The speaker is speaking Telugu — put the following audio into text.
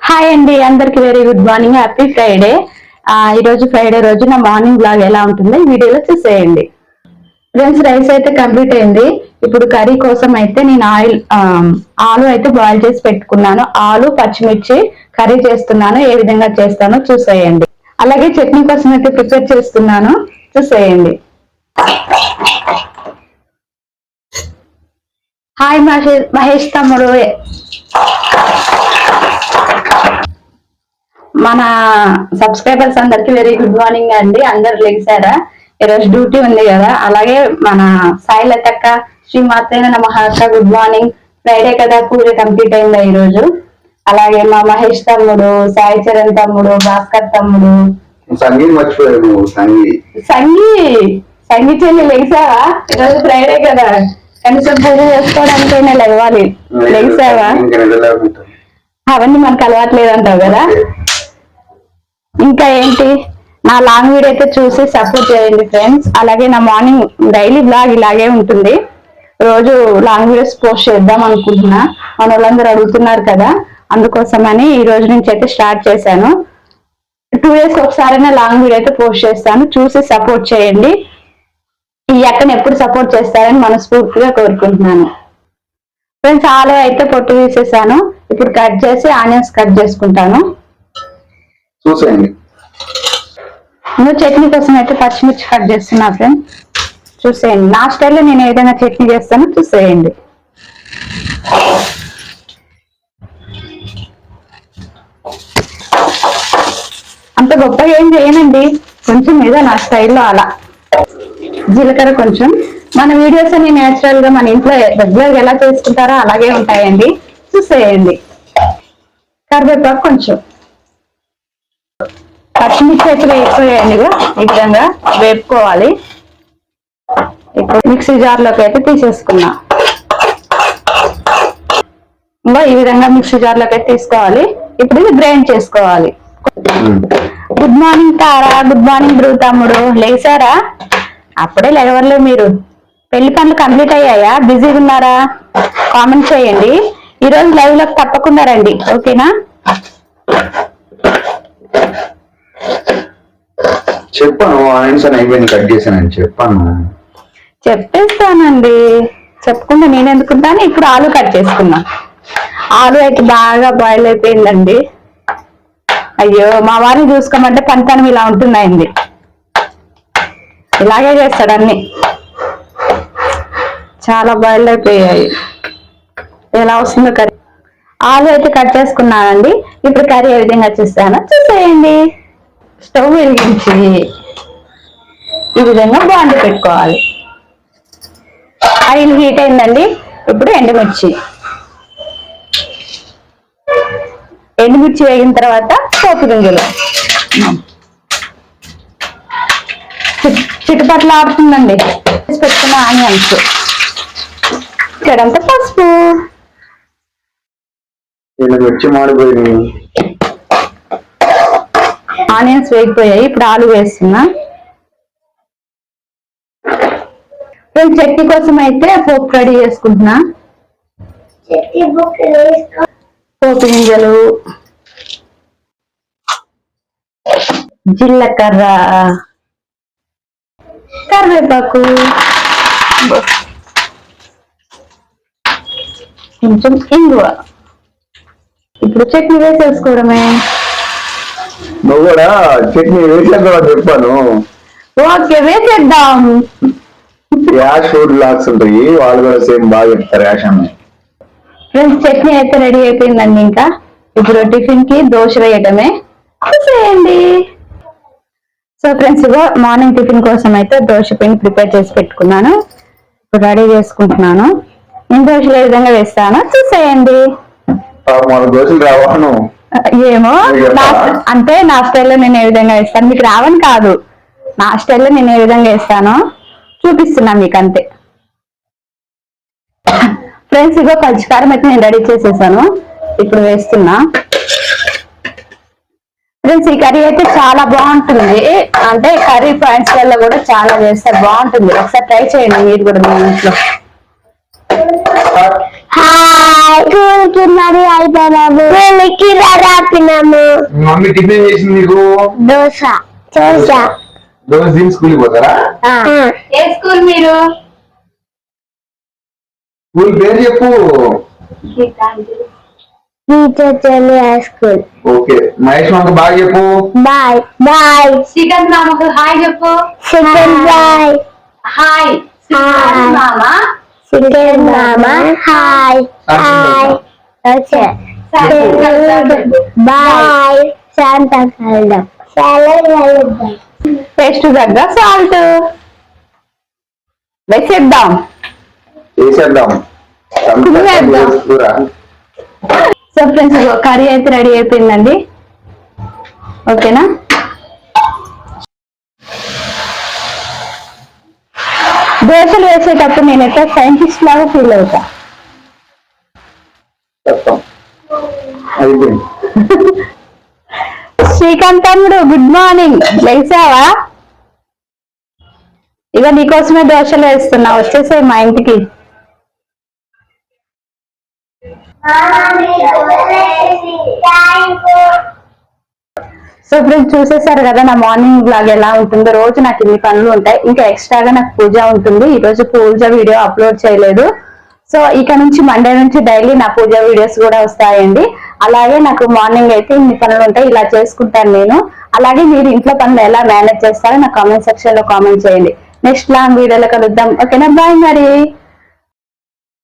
హాయ్ అండి అందరికి very good morning happy Friday ఈ రోజు ఫ్రైడే రోజు నా మార్నింగ్ బ్లాగ్ ఎలా ఉంటుందో ఈ వీడియోలో చూసేయండి. ఫ్రెండ్స్ రైస్ అయితే కంప్లీట్ అయింది. ఇప్పుడు కర్రీ కోసం అయితే నేను ఆయిల్ ఆలు అయితే బాయిల్ చేసి పెట్టుకున్నాను. ఆలు పచ్చిమిర్చి కర్రీ చేస్తున్నాను. ఏ విధంగా చేస్తానో చూసేయండి. అలాగే చట్నీ కోసం అయితే ప్రిపేర్ చేస్తున్నాను. చూసేయండి. హాయ్ మహేష్ మహేష్ తమ్ముడు. మన సబ్స్క్రైబర్స్ అందరికి వెరీ గుడ్ మార్నింగ్ అండి. అందరు లెగిసారా ఈరోజు డ్యూటీ ఉంది కదా. అలాగే మన సాయి లతక్క శ్రీమాతైన నమ అక్క గుడ్ మార్నింగ్. ఫ్రైడే కదా పూజ కంప్లీట్ అయిందా ఈ రోజు అలాగే మా మహేష్ తమ్ముడు సాయి చరణ్ తమ్ముడు భాస్కర్ తమ్ముడు. సంగీ సంగీ సంగీ చెల్లి లెగిసావా ఈరోజు ఫ్రైడే కదా. కనీసం పూజ చేసుకోవడానికైనా లేవాలి. లెగిసావా నిద్రలేకుంటా. అవన్నీ మనకు అలవాట్లేదు అంటావు కదా? ఇంకా ఏంటి? నా లాంగ్ వీడియో అయితే చూసి సపోర్ట్ చేయండి ఫ్రెండ్స్. అలాగే నా మార్నింగ్ డైలీ బ్లాగ్ ఇలాగే ఉంటుంది. రోజు లాంగ్ వీడియోస్ పోస్ట్ చేద్దాం అనుకుంటున్నా. మన వాళ్ళందరూ అడుగుతున్నారు కదా. అందుకోసమని ఈ రోజు నుంచి అయితే స్టార్ట్ చేశాను. టూ డేస్ ఒకసారైనా లాంగ్ వీడియో అయితే పోస్ట్ చేస్తాను. చూసి సపోర్ట్ చేయండి. ఈ అక్కని ఎప్పుడు సపోర్ట్ చేస్తారని మనస్ఫూర్తిగా కోరుకుంటున్నాను. ఫ్రెండ్స్ ఆలు అయితే పొట్టు తీసేసాను. ఇప్పుడు కట్ చేసి ఆనియన్స్ కట్ చేసుకుంటాను. చూసేయండి. నువ్వు చట్నీ కోసం అయితే పచ్చిమిర్చి కట్ చేస్తున్నా ఫ్రెండ్ చూసేయండి. నా స్టైల్లో నేను ఏ విధంగా చట్నీ చేస్తానో చూసేయండి. అంత గొప్పగా ఏం చేయనండి. కొంచెం ఏదో నా స్టైల్లో అలా. జీలకర్ర కొంచెం మన వీడియోస్ అన్ని నేచురల్గా మన ఇంట్లో రెగ్యులర్ ఎలా చేసుకుంటారో అలాగే ఉంటాయండి. చూసేయండి. కరివేపాకు కొంచెం. పచ్చిమిర్చి అయితే వేసుకోయండి ఈ విధంగా వేపుకోవాలి. ఇప్పుడు మిక్సీ జార్లోకి అయితే తీసేసుకున్నా. ఇంకా ఈ విధంగా మిక్సీ జార్లోకి అయితే తీసుకోవాలి. ఇప్పుడు ఇది గ్రైండ్ చేసుకోవాలి. Good morning Tara good morning Bru తమ్ముడు. లేచారా? అప్పుడే లేవర్లే మీరు. పెళ్ళి పనులు కంప్లీట్ అయ్యాయా? బిజీగా ఉన్నారా? కామెంట్ చేయండి. ఈరోజు లైవ్లోకి తప్పకుండా రండి. ఓకేనా? చెప్పాను ఆన్సర్ అయిపోయింది కట్ చేశానని చెప్పాను. చెప్పేస్తానండి. చెప్పకుండా నేను ఎందుకుంటాను ఇప్పుడు ఆలు కట్ చేసుకున్నా. ఆలు అయితే బాగా బాయిల్ అయిపోయిందండి. అయ్యో మా వారిని చూసుకోమంటే పంతనం ఇలా ఉంటున్నాయింది ఇలాగే చేస్తాడు అన్ని. చాలా బాయిల్ అయిపోయాయి ఎలా వస్తుందో కర్రీ. ఆలు అయితే కట్ చేసుకున్నానండి. ఇప్పుడు కర్రీ ఏ విధంగా చూస్తాను చూసేయండి. స్టవ్ వెలిగించి ఈ విధంగా బాండ్ పెట్టుకోవాలి. ఆయిల్ హీట్ అయిందండి. ఇప్పుడు ఎండుమిర్చి. ఎండుమిర్చి వేగిన తర్వాత పోపు గింజలు. చిట్- ఆడుతుందండి. పెట్టుకున్న ఆనియన్స్. ఇక్కడంతా పసుపు. వీళ్ళకి వచ్చి మాడిపోయింది. ఆనియన్స్ వేగిపోయాయి ఇప్పుడు ఆలు వేస్తున్నా. ఫ్రెండ్స్ చట్నీ కోసం అయితే పోపు రెడీ చేసుకుంటున్నా. పోపు గింజలు. జీలకర్ర. కరివేపాకు. కొంచెం ఇంగువ ఇప్పుడు చట్నీ వేసేసుకోవడమే నువ్వు కూడా చట్నీ వేసేద్దామని చెప్పాను. ఓకే వేసేద్దాం. యాష్ ఫుడ్ లాక్స్ ఉంటాయి వాళ్ళు కూడా సేమ్ బాగా చెప్తారు యాష్ అమ్మ ఫ్రెండ్స్ చట్నీ అయితే రెడీ అయిపోయిందండి ఇంకా. ఇప్పుడు టిఫిన్కి దోశ వేయటమే చూసేయండి సో ఫ్రెండ్స్ ఇగో మార్నింగ్ టిఫిన్ కోసం అయితే దోశ పిండి ప్రిపేర్ చేసి పెట్టుకున్నాను. ఇప్పుడు రెడీ చేసుకుంటున్నాను. నేను దోశలు ఏ విధంగా వేస్తానో చూసేయండి. ఏమో అంటే నా స్టైల్లో నేను ఏ విధంగా వేస్తాను? మీకు రావని కాదు. నా స్టైల్లో నేను ఏ విధంగా వేస్తానో చూపిస్తున్నా మీకు అంతే ఫ్రెండ్స్ ఇగో పచ్చికారం అయితే నేను రెడీ చేసేసాను. ఇప్పుడు వేస్తున్నా. ఫ్రెండ్స్ ఈ కర్రీ అయితే చాలా బాగుంటుంది. అంటే కర్రీ పాయింట్స్ వల్ల కూడా చాలా చేస్తే బాగుంటుంది. ఒకసారి ట్రై చేయండి మీరు కూడా మీ ఇంట్లో. హాయ్. స్కూల్కి మరి అయిపోయినాము స్కూల్కి రాపినాము మమ్మీ టిఫిన్ చేసింది నీకు? దోశ. దోశ. రోజు దీని స్కూల్కి పోతారా? ఏ స్కూల్ మీరు? స్కూల్ పేరు చెప్పు. Teacher high school. Okay. Mahesh మాకు బాగా చెప్పు. బాయ్. బాయ్. శ్రీకాంత్ మామకు హాయ్ చెప్పు. Second bye. హాయ్. Hi. మామ. సెకండ్ మామా hi hi okay bye Shanta కలుద్దాం టేస్ట్ తగ్గ సాల్ట్ వేసేద్దాం వేసేద్దాం సో ఫ్రెండ్స్ కర్రీ అయితే రెడీ అయిపోయిందండి. ఓకేనా దోశలు వేసేటప్పుడు నేనైతే సైంటిస్ట్ లాగా ఫీల్ అవుతా? శ్రీకాంత్ తమ్ముడు గుడ్ మార్నింగ్ లేచావా? ఇక నీకోసమే దోశలు వేస్తున్నా వచ్చేసాయి మా ఇంటికి. సో ఫ్రెండ్స్ చూసేసారు కదా నా మార్నింగ్ బ్లాగ్ ఎలా ఉంటుందో. రోజు నాకు ఇన్ని పనులు ఉంటాయి. ఇంకా ఎక్స్ట్రాగా నాకు పూజ ఉంటుంది. ఈ రోజు పూజ వీడియో అప్లోడ్ చేయలేదు. సో ఇక నుంచి మండే నుంచి డైలీ నా పూజ వీడియోస్ కూడా వస్తాయండి. అలాగే నాకు మార్నింగ్ అయితే ఇన్ని పనులు ఉంటాయి. ఇలా చేసుకుంటాను నేను. అలాగే మీరు ఇంట్లో పనులు ఎలా మేనేజ్ చేస్తారో నా కామెంట్ సెక్షన్లో కామెంట్ చేయండి. నెక్స్ట్ లాంగ్ వీడియోలో కలుద్దాం. ఓకేనా బాయ్ మరి.